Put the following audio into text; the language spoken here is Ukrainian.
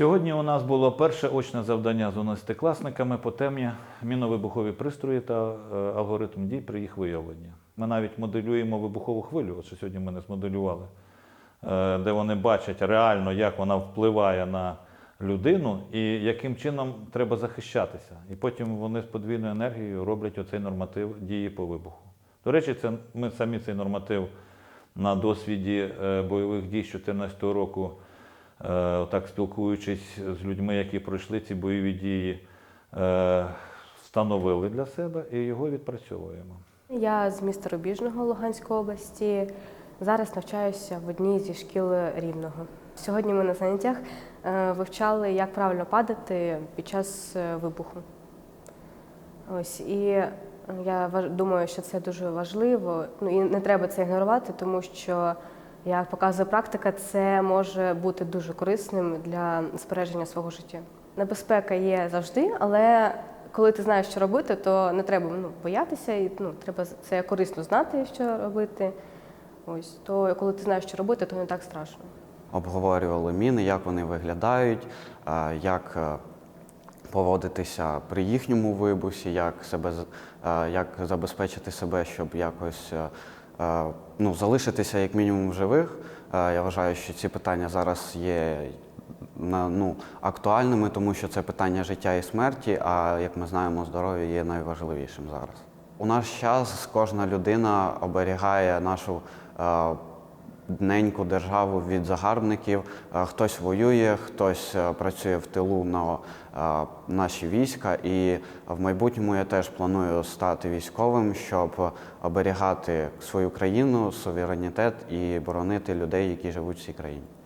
Сьогодні у нас було перше очне завдання з 11-класниками по темі міновибухові пристрої та е, алгоритм дій при їх виявленні. Ми навіть моделюємо вибухову хвилю, от що сьогодні ми не змоделювали, е, де вони бачать реально, як вона впливає на людину і яким чином треба захищатися. І потім вони з подвійною енергією роблять оцей норматив дії по вибуху. До речі, це ми самі цей норматив на досвіді е, бойових дій з 2014 року, так спілкуючись з людьми, які пройшли ці бойові дії, е, встановили для себе і його відпрацьовуємо. Я з міста Рубіжного Луганської області. Зараз навчаюся в одній зі шкіл Рівного. Сьогодні ми на заняттях е, вивчали, як правильно падати під час е, вибуху. Ось і е, я думаю, що це дуже важливо. Ну і не треба це ігнорувати, тому що, як показує практика, це може бути дуже корисним для збереження свого життя. Небезпека є завжди, але коли ти знаєш, що робити, то не треба ну, боятися, і ну, треба це корисно знати, що робити. Ось то коли ти знаєш, що робити, то не так страшно. обговорювали міни, як вони виглядають, як е, поводитися при їхньому вибусі, як себе як забезпечити себе, щоб якось е, ну, залишитися як мінімум живих. Е, Я вважаю, що ці питання зараз є ну, актуальними, тому що це питання життя і смерті. А як ми знаємо, здоров'я є найважливішим зараз. У наш час кожна людина оберігає нашу е, державу від загарбників. Е, Хтось воює, хтось е, працює в тилу на е, наші війська. І в майбутньому я теж планую стати військовим, щоб оберігати свою країну, суверенітет і боронити людей, які живуть в цій країні.